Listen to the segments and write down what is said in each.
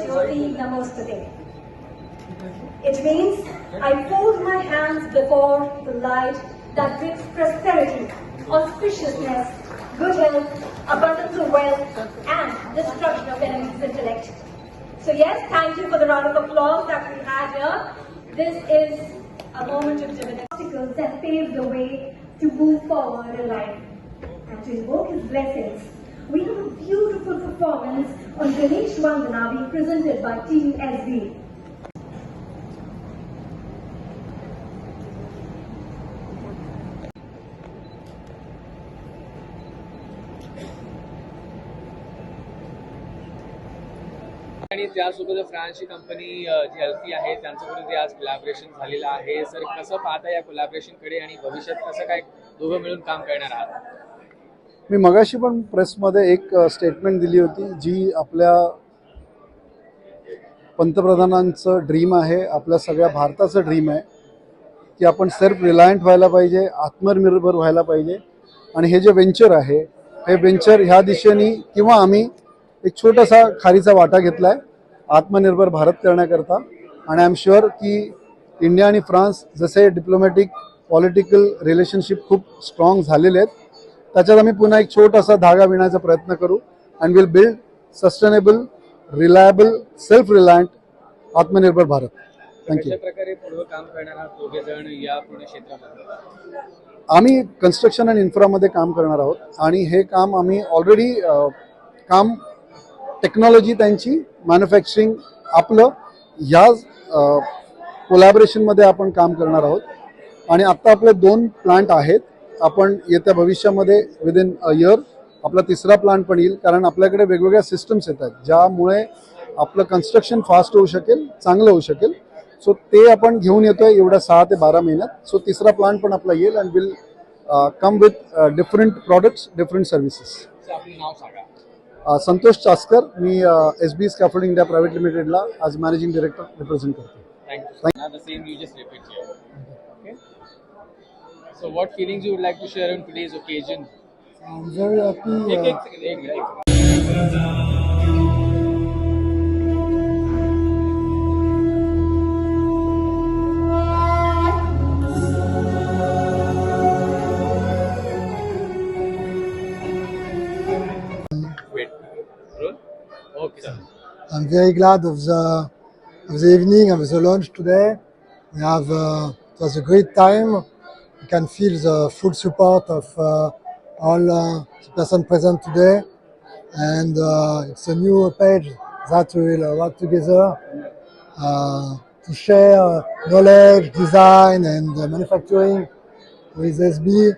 Jyoti. It means I fold my hands before the light that brings prosperity, auspiciousness, good health, abundance of wealth, and destruction of enemies' intellect. So yes, thank you for the round of applause that we had here. This is a moment of dividend. Obstacles that pave the way to move forward in life. And to invoke his blessings, we have a beautiful performance on Ganesh Vandana being presented by Team SB. आणि त्यासोबत फ्रान्सची company जी अल्फी आहे त्यांच्याकडून जे आज collaboration झालेलं आहे sir कसं पाहता या कोलॅबरेशनकडे आणि भविष्यात कसं काय दोघं मिळून काम करणार आहात मी मगाशी पण प्रेसमध्ये एक स्टेटमेंट दिली होती जी आपल्या पंतप्रधानांचं ड्रीम आहे आपल्या सगळ्या भारताचं ड्रीम आहे की आपण सेल्फ रिलायंट व्हायला पाहिजे आत्मनिर्भर व्हायला पाहिजे. आणि हे जे वेंचर आहे हे वेंचर ह्या दिशेने किंवा आम्ही एक छोटासा खारीचा वाटा घेतला आहे आत्मनिर्भर भारत करण्याकरता. आणि आय एम शुअर की इंडिया आणि फ्रान्स जसे डिप्लोमॅटिक पॉलिटिकल रिलेशनशिप खूप स्ट्रॉंग झालेले आहेत त्याच्यात आम्ही पुन्हा एक छोटासा धागा विणायचा प्रयत्न करू. And will build sustainable reliable self reliant आत्मनिर्भर भारत. थँक्यू या आम्ही कन्स्ट्रक्शन अँड इन्फ्रामध्ये काम करणार आहोत. आणि हे काम आम्ही ऑलरेडी काम टेक्नॉलॉजी त्यांची मॅन्युफॅक्चरिंग आपलं ह्या कोलॅबरेशनमध्ये आपण काम करणार आहोत. आणि आत्ता आपले दोन प्लांट आहेत. आपण येत्या भविष्यामध्ये विदिन अ इयर आपला तिसरा प्लांट पण येईल कारण आपल्याकडे वेगवेगळ्या सिस्टम्स येत आहेत ज्यामुळे आपलं कन्स्ट्रक्शन फास्ट होऊ शकेल चांगलं होऊ शकेल. सो ते आपण घेऊन येतोय एवढ्या सहा ते बारा महिन्यात. सो तिसरा प्लांट पण आपला येईल and will come with different products different services Santosh Chaskar me S B scaffold India private लिमिटेडला आज मॅनेजिंग डिरेक्टर रिप्रेझेंट करतो thank you So, what feelings you would like to share on today's occasion? I'm very happy. Ek, ek, uh, second. Okay. I'm very glad of the of the evening of the lunch today. We have uh, it was a great time. You can feel the full support of uh, all uh, the person present today, and uh, it's a new page that we will uh, work together uh, to share knowledge, design, and uh, manufacturing with SB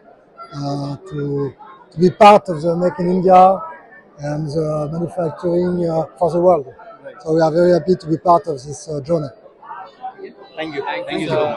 uh, to to be part of the Make in India and the manufacturing uh, for the world. So we are very happy to be part of this uh, journey. Thank you. Thank you, sir.